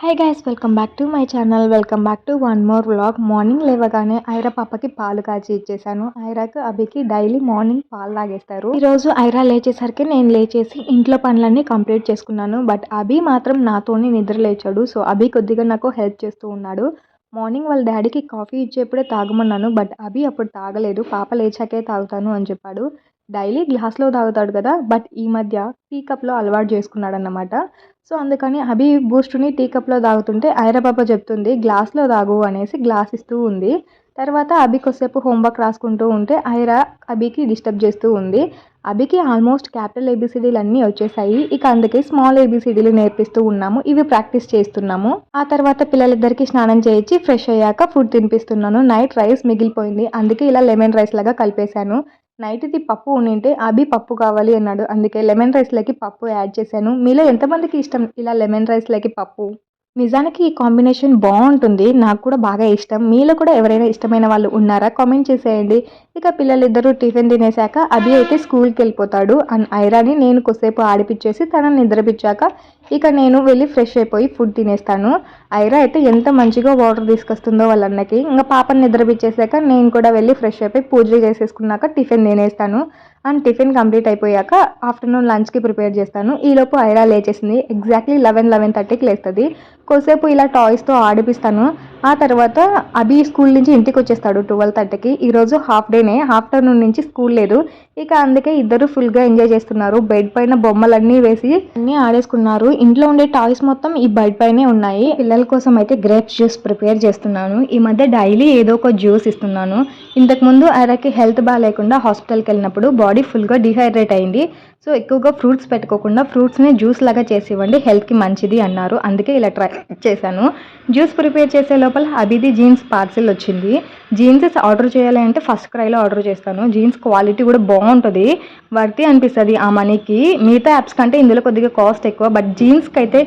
Hi guys welcome back to my channel welcome back to one more vlog morning లేవగానే ఐరా పాపకి పాలు కాచి ఇచ్చేసాను. ఐరాకు అభికి డైలీ మార్నింగ్ పాలు తాగేస్తారు. ఈరోజు ఐరా లేచేసరికి నేను లేచేసి ఇంట్లో పనులన్నీ కంప్లీట్ చేసుకున్నాను. బట్ అభి మాత్రం నాతోనే నిద్ర లేచాడు. సో అభి కొద్దిగా నాకు హెల్ప్ చేస్తూ ఉన్నాడు. మార్నింగ్ వాళ్ళ డాడీకి కాఫీ ఇచ్చేప్పుడే తాగమన్నాను. బట్ అభి అప్పుడు తాగలేదు. పాప లేచాకే తాగుతాను అని చెప్పాడు. డైలీ గ్లాస్లో తాగుతాడు కదా బట్ ఈ మధ్య టీ కప్లో అలవాటు చేసుకున్నాడు అన్నమాట సో అందుకని అభి బూస్ట్ని టీ కప్లో తాగుతుంటే ఐరబాబా చెప్తుంది గ్లాస్లో తాగు అనేసి గ్లాస్ ఇస్తూ ఉంది. తర్వాత అభి కొద్దిసేపు హోంవర్క్ రాసుకుంటూ ఉంటే ఐరా అభికి డిస్టర్బ్ చేస్తూ ఉంది. అభికి ఆల్మోస్ట్ క్యాపిటల్ ఏబిసిడీలు అన్నీ వచ్చేసాయి. ఇక అందుకే స్మాల్ ఏబిసిడీలు నేర్పిస్తూ ఉన్నాము. ఇవి ప్రాక్టీస్ చేస్తున్నాము. ఆ తర్వాత పిల్లలిద్దరికి స్నానం చేయించి ఫ్రెష్ అయ్యాక ఫుడ్ తినిపిస్తున్నాను. నైట్ రైస్ మిగిలిపోయింది. అందుకే ఇలా లెమన్ రైస్ లాగా కలిపేశాను. నైట్ది పప్పు ఉండింటే అభి పప్పు కావాలి అన్నాడు. అందుకే లెమన్ రైస్లోకి పప్పు యాడ్ చేశాను. మీలో ఎంతమందికి ఇష్టం? ఇలా లెమన్ రైస్లోకి పప్పు. నిజానికి ఈ కాంబినేషన్ బాగుంటుంది. నాకు కూడా బాగా ఇష్టం. మీలో కూడా ఎవరైనా ఇష్టమైన వాళ్ళు ఉన్నారా? కామెంట్ చేసేయండి. ఇక పిల్లలిద్దరూ టిఫిన్ తినేశాక అభి అయితే స్కూల్కి వెళ్ళిపోతాడు. అండ్ ఐరాని నేను కొద్దిసేపు ఆడిపించేసి తనని నిద్రపించాక ఇక నేను వెళ్ళి ఫ్రెష్ అయిపోయి ఫుడ్ తినేస్తాను. ఐరా అయితే ఎంత మంచిగా వాటర్ తీసుకొస్తుందో వాళ్ళ అన్నకి ఇంకా పాపని నిద్రపించేసాక నేను కూడా వెళ్ళి ఫ్రెష్ అయిపోయి పూజ చేసేసుకున్నాక టిఫిన్ తినేస్తాను. అండ్ టిఫిన్ కంప్లీట్ అయిపోయాక ఆఫ్టర్నూన్ లంచ్కి ప్రిపేర్ చేస్తాను. ఈలోపు ఐరా లేచేసింది. ఎగ్జాక్ట్లీ లెవెన్ లెవెన్ థర్టీకి లేస్తుంది. కొద్దిసేపు ఇలా టాయ్స్తో ఆడిపిస్తాను. ఆ తర్వాత అభి స్కూల్ నుంచి ఇంటికి వచ్చేస్తాడు ట్వెల్వ్ థర్టీకి. ఈరోజు హాఫ్ డేనే. ఆఫ్టర్నూన్ నుంచి స్కూల్ లేదు. ఇక అందుకే ఇద్దరు ఫుల్గా ఎంజాయ్ చేస్తున్నారు. బెడ్ పైన బొమ్మలన్నీ వేసి అన్నీ ఆడేసుకున్నారు. ఇంట్లో ఉండే టాయ్స్ మొత్తం ఈ బెడ్ పైనే ఉన్నాయి. పిల్లల కోసం అయితే గ్రేప్స్ జ్యూస్ ప్రిపేర్ చేస్తున్నాను. ఈ మధ్య డైలీ ఏదో ఒక జ్యూస్ ఇస్తున్నాను. ఇంతకుముందు ఆయనకి హెల్త్ బాగాలేకుండా హాస్పిటల్కి వెళ్ళినప్పుడు బాడీ ఫుల్గా డిహైడ్రేట్ అయింది. సో ఎక్కువగా ఫ్రూట్స్ పెట్టుకోకుండా ఫ్రూట్స్ని జ్యూస్ లాగా చేసి ఇవ్వండి. హెల్త్కి మంచిది అన్నారు. అందుకే ఇలా ట్రై చేశాను. జ్యూస్ ప్రిపేర్ చేసే లోపల అభిది జీన్స్ పార్సిల్ వచ్చింది. జీన్స్ ఆర్డర్ చేయాలి అంటే ఫస్ట్ క్రైలో ఆర్డర్ చేస్తాను. జీన్స్ క్వాలిటీ కూడా బాగుంటుంది. వర్తి అనిపిస్తుంది ఆ మనీకి. మిగతా యాప్స్ కంటే ఇందులో కొద్దిగా కాస్ట్ ఎక్కువ. బట్ జీన్స్కి అయితే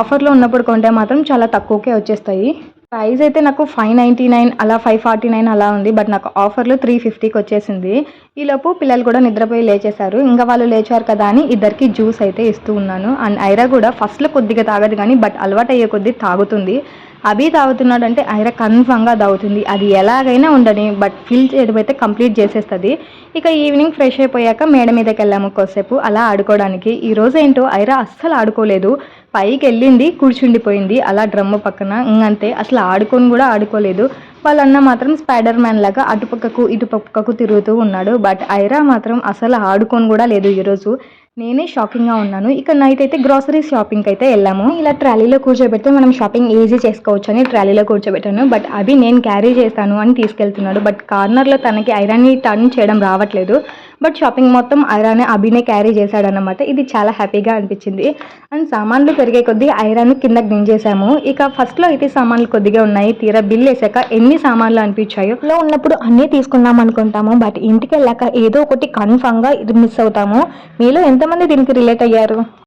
ఆఫర్లో ఉన్నప్పుడు కొంటే మాత్రం చాలా తక్కువకే వచ్చేస్తాయి. ప్రైస్ అయితే నాకు ఫైవ్ నైంటీ నైన్ అలా ఫైవ్ ఫార్టీ నైన్ అలా ఉంది బట్ నాకు ఆఫర్లో త్రీ ఫిఫ్టీకి వచ్చేసింది. ఈలోపు పిల్లలు కూడా నిద్రపోయి లేచేశారు. ఇంకా వాళ్ళు లేచారు కదా అని ఇద్దరికి జ్యూస్ అయితే ఇస్తూ ఉన్నాను. అండ్ ఐరా కూడా ఫస్ట్లో కొద్దిగా తాగదు కానీ బట్ అలవాటు అయ్యే కొద్దీ తాగుతుంది. అభి తాగుతున్నాడంటే ఐరా కన్ఫామ్గా తాగుతుంది. అది ఎలాగైనా ఉండని బట్ ఫిల్ చేయడం అయితే కంప్లీట్ చేసేస్తుంది. ఇక ఈవినింగ్ ఫ్రెష్ అయిపోయాక మేడ మీదకి వెళ్ళాము కొద్దిసేపు. అలా ఆడుకోవడానికి. ఈ రోజు ఏంటో ఐరా అస్సలు ఆడుకోలేదు. పైకి వెళ్ళింది కూర్చుండిపోయింది. అలా డ్రమ్ము పక్కన ఇంకంతే. అసలు ఆడుకొని కూడా ఆడుకోలేదు. వాళ్ళన్న మాత్రం స్పైడర్ మ్యాన్ లాగా అటుపక్కకు ఇటు పక్కకు తిరుగుతూ ఉన్నాడు. బట్ ఐరా మాత్రం అసలు ఆడుకొని కూడా లేదు ఈరోజు. నేనే షాకింగ్గా ఉన్నాను. ఇక నైట్ అయితే గ్రాసరీ షాపింగ్కి అయితే వెళ్ళాము. ఇలా ట్రాలీలో కూర్చోబెడితే మనం షాపింగ్ ఈజీ చేసుకోవచ్చు అని ట్రాలీలో కూర్చోబెట్టాను. బట్ అవి నేను క్యారీ చేస్తాను అని తీసుకెళ్తున్నాడు. బట్ కార్నర్లో తనకి ఐరాన్ని టర్న్ చేయడం రావట్లేదు. బట్ షాపింగ్ మొత్తం ఐరానే అభినే క్యారీ చేశాడనమాట ఇది చాలా హ్యాపీగా అనిపించింది. అండ్ సామాన్లు పెరిగే కొద్దీ ఐరాన్ కిందకి దించేసాము ఇక ఫస్ట్లో అయితే సామాన్లు కొద్దిగా ఉన్నాయి. తీరా బిల్ వేసాక ఎన్ని సామాన్లు అనిపించాయో. లో ఉన్నప్పుడు అన్నీ తీసుకుందాం అనుకుంటాము. బట్ ఇంటికి వెళ్ళాక ఏదో ఒకటి కన్ఫామ్గా ఇది మిస్ అవుతాము. మీలో ఎంతమంది దీనికి రిలేట్ అయ్యారు?